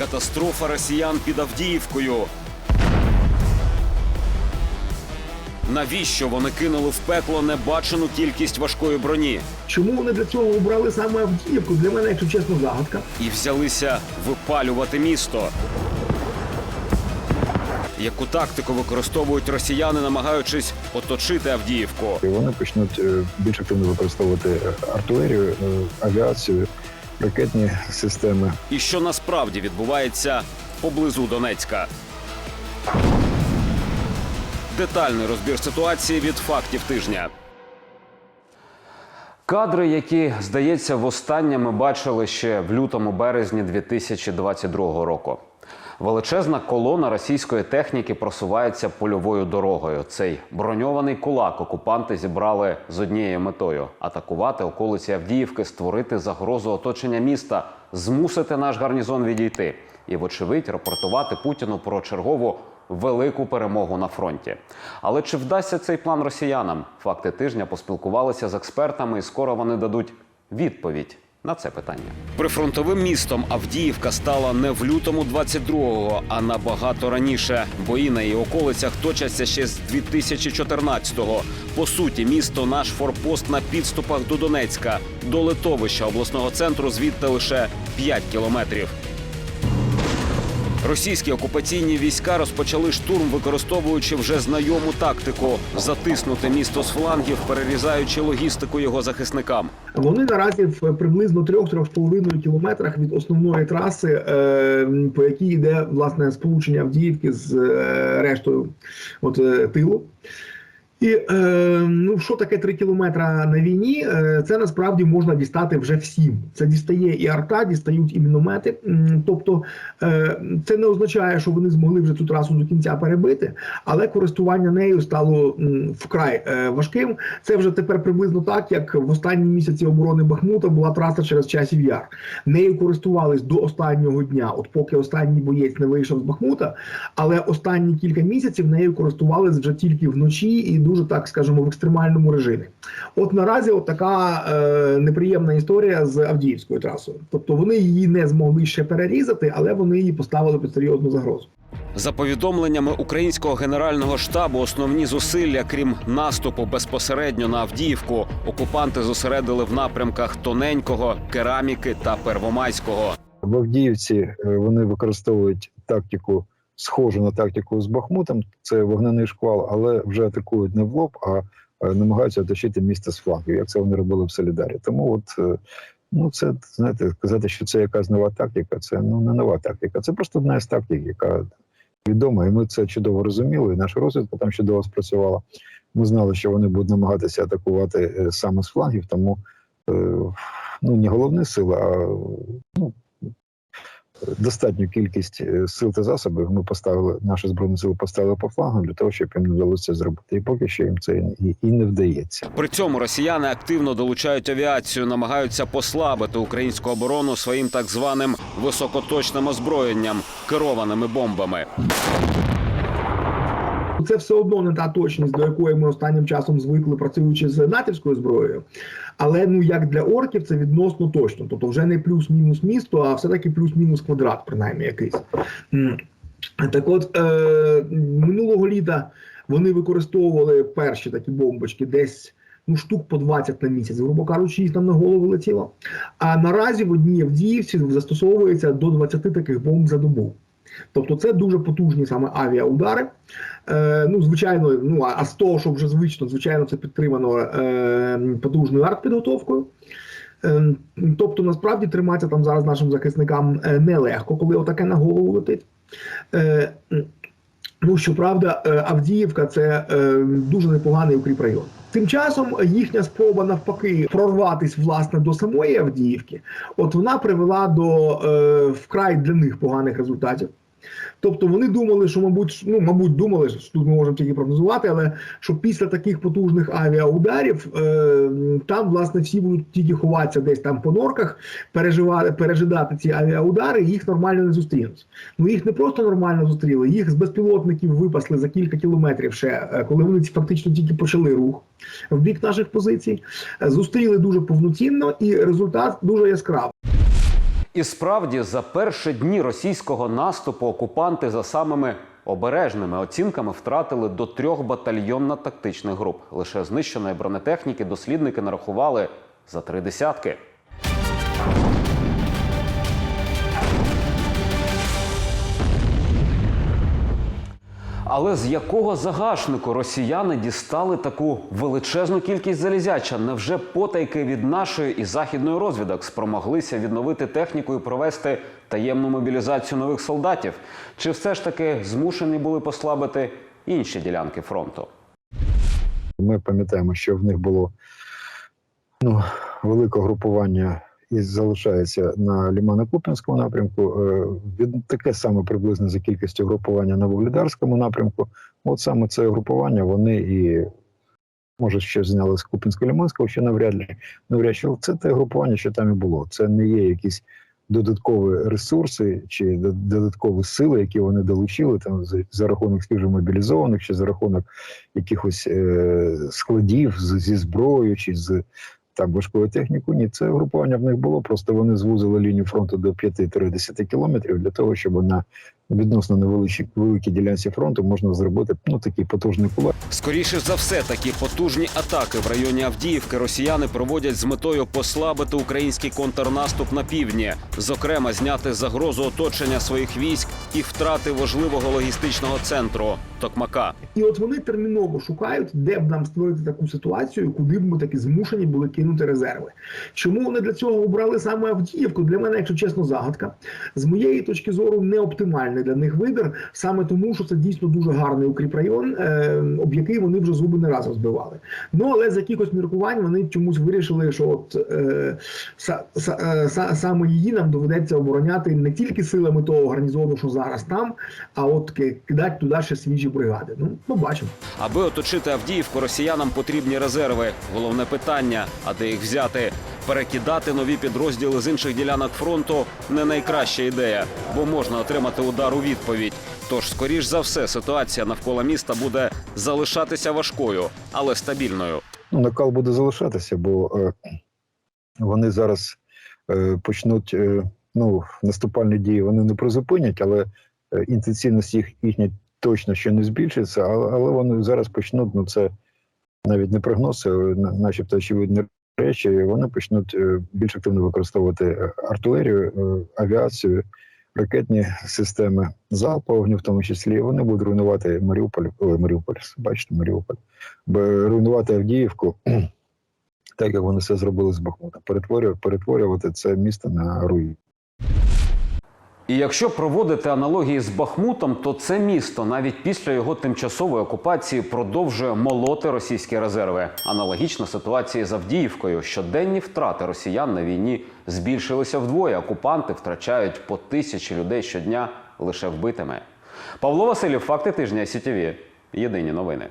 Катастрофа росіян під Авдіївкою. Навіщо вони кинули в пекло небачену кількість важкої броні Чому вони для цього обрали саме Авдіївку? Для мене, якщо чесно, загадка. і взялися випалювати місто? Яку тактику використовують росіяни, намагаючись оточити Авдіївку? І вони почнуть е, більш активно використовувати артилерію, е, авіацію, ракетні системи. І що насправді відбувається поблизу Донецька? Детальний розбір ситуації від фактів тижня. Кадри, які, здається, востаннє ми бачили ще в лютому березні 2022 року. Величезна колона російської техніки просувається польовою дорогою. Цей броньований кулак окупанти зібрали з однією метою атакувати околиці Авдіївки, створити загрозу оточення міста, змусити наш гарнізон відійти і, вочевидь, рапортувати Путіну про чергову велику перемогу на фронті. Але чи вдасться цей план росіянам? Факти тижня поспілкувалися з експертами, і скоро вони дадуть відповідь на це питання. Прифронтовим містом Авдіївка стала не в лютому 22-го, а набагато раніше. Бої на її околицях точаться ще з 2014-го. По суті, місто наш форпост на підступах до Донецька, до литовища обласного центру звідти лише 5 кілометрів. Російські окупаційні війська розпочали штурм, використовуючи вже знайому тактику затиснути місто з флангів, перерізаючи логістику його захисникам. Вони наразі в приблизно 3-3,5 кілометрах від основної траси, е, по якій йде власне сполучення Авдіївки з е, рештою от, е, тилу. І е, ну що таке 3 кілометра на війні? Е, це насправді можна дістати вже всім. Це дістає і арта, дістають і міномети. Тобто е, це не означає, що вони змогли вже цю трасу до кінця перебити, але користування нею стало вкрай е, важким. Це вже тепер приблизно так, як в останні місяці оборони Бахмута була траса через часів яр. Нею користувались до останнього дня, от поки останній боєць не вийшов з Бахмута. Але останні кілька місяців нею користувались вже тільки вночі і дуже так скажемо в екстремальному режимі. От наразі от така е, неприємна історія з Авдіївською трасою. Тобто вони її не змогли ще перерізати, але вони її поставили під серйозну загрозу. За повідомленнями українського генерального штабу, основні зусилля, крім наступу безпосередньо на Авдіївку, окупанти зосередили в напрямках Тоненького, Кераміки та Первомайського. В Авдіївці е, вони використовують тактику, схожу на тактику з Бахмутом. Це вогнений шквал, але вже атакують не в лоб, а е, намагаються оточити місто з флангів, як це вони робили в Солідарі. Тому от. е, Ну, це знаєте, сказати, що це якась нова тактика, це ну не нова тактика. Це просто одна з тактик, яка відома, і ми це чудово розуміли. І наша розвідка там чудово спрацювала. Ми знали, що вони будуть намагатися атакувати е, саме з флангів, тому ну не головні сили, а ну, достатню кількість е, сил та засобів ми поставили, наші збройні сили поставили по флагам для того, щоб їм не вдалося зробити. І поки що їм це і, і не вдається. При цьому росіяни активно долучають авіацію, намагаються послабити українську оборону своїм так званим високоточним озброєнням керованими бомбами. Це все одно не та точність, до якої ми останнім часом звикли працюючи з натівською зброєю. Але ну як для орків це відносно точно. Тобто вже не плюс-мінус місто, а все-таки плюс-мінус квадрат, принаймні якийсь. Так от е, минулого літа вони використовували перші такі бомбочки десь. Ну, штук по 20 на місяць, грубо кажучи, їх там на голову летіло. А наразі в одній Авдіївці застосовується до 20 таких бомб за добу. Тобто це дуже потужні саме авіаудари. Е, ну, звичайно, ну а з того, що вже звично, звичайно, це підтримано е, потужною артпідготовкою. Е, тобто, насправді триматися там зараз нашим захисникам е, нелегко, коли отаке на голову летить. Е, Ну, щоправда, е, Авдіївка це е, дуже непоганий укріп район. Тим часом їхня спроба навпаки прорватись власне до самої Авдіївки, от вона привела до е, вкрай для них поганих результатів. Тобто вони думали, що мабуть, ну мабуть, думали, що тут ми можемо тільки прогнозувати, але що після таких потужних авіаударів е, там власне всі будуть тільки ховатися десь там по норках, переживати, пережидати ці авіаудари, і їх нормально не зустрінуть. Ну їх не просто нормально зустріли, їх з безпілотників випасли за кілька кілометрів ще, е, коли вони фактично тільки почали рух в бік наших позицій. Зустріли дуже повноцінно, і результат дуже яскравий. І справді, за перші дні російського наступу окупанти за самими обережними оцінками втратили до трьох батальйонно-тактичних груп. Лише знищеної бронетехніки дослідники нарахували за три десятки. Але з якого загашнику росіяни дістали таку величезну кількість залізяча? Невже потайки від нашої і західної розвідок спромоглися відновити техніку і провести таємну мобілізацію нових солдатів? Чи все ж таки змушені були послабити інші ділянки фронту? Ми пам'ятаємо, що в них було ну, велике групування і залишається на Лімано-Куп'янському напрямку. Е, Від таке саме приблизно за кількістю групування на Вугледарському напрямку. От саме це групування вони і може ще зняли з Куп'янсько-Лиманського, ще навряд ли навряд чи це те групування, що там і було. Це не є якісь додаткові ресурси чи додаткові сили, які вони долучили там за, за рахунок мобілізованих чи за рахунок якихось е, складів з, зі зброєю чи з там важкою технікою. Ні, це групування в них було. Просто вони звузили лінію фронту до 5-10 кілометрів для того, щоб на відносно невеликій великій ділянці фронту можна зробити ну такий потужний кулак. Скоріше за все, такі потужні атаки в районі Авдіївки росіяни проводять з метою послабити український контрнаступ на півдні, зокрема, зняти загрозу оточення своїх військ і втрати важливого логістичного центру Токмака. І от вони терміново шукають, де б нам створити таку ситуацію, куди б ми таки змушені були кинути резерви. Чому вони для цього обрали саме Авдіївку? Для мене, якщо чесно, загадка. З моєї точки зору, не оптимальний для них вибір, саме тому, що це дійсно дуже гарний укріпрайон, е, об який вони вже зуби не раз розбивали. Ну але з якихось міркувань вони чомусь вирішили, що от е, са, са, е, са, саме її нам доведеться обороняти не тільки силами того гарнізону, що зараз там, а от кидати туди ще свіжі бригади. Ну, побачимо. Аби оточити Авдіївку, росіянам потрібні резерви. Головне питання: а де їх взяти? Перекидати нові підрозділи з інших ділянок фронту не найкраща ідея, бо можна отримати удар у відповідь. Тож, скоріш за все, ситуація навколо міста буде залишатися важкою, але стабільною. Накал буде залишатися, бо е, вони зараз е, почнуть е, ну, наступальні дії, вони не призупинять, але е, інтенсивність їх їхня точно ще не збільшиться, але, але вони зараз почнуть, ну це навіть не прогноз, це на- начебто очевидні речі, вони почнуть е, більш активно використовувати е, артилерію, е, авіацію, ракетні системи залповню, в тому числі, вони будуть руйнувати Маріуполь, ой, Маріуполь, бачите, Маріуполь, руйнувати Авдіївку, так як вони це зробили з Бахмута, перетворювати, це місто на руїну. І якщо проводити аналогії з Бахмутом, то це місто навіть після його тимчасової окупації продовжує молоти російські резерви. Аналогічна ситуація з Авдіївкою. Щоденні втрати росіян на війні збільшилися вдвоє. Окупанти втрачають по тисячі людей щодня лише вбитими. Павло Василів, факти тижня СІТВ. Єдині новини.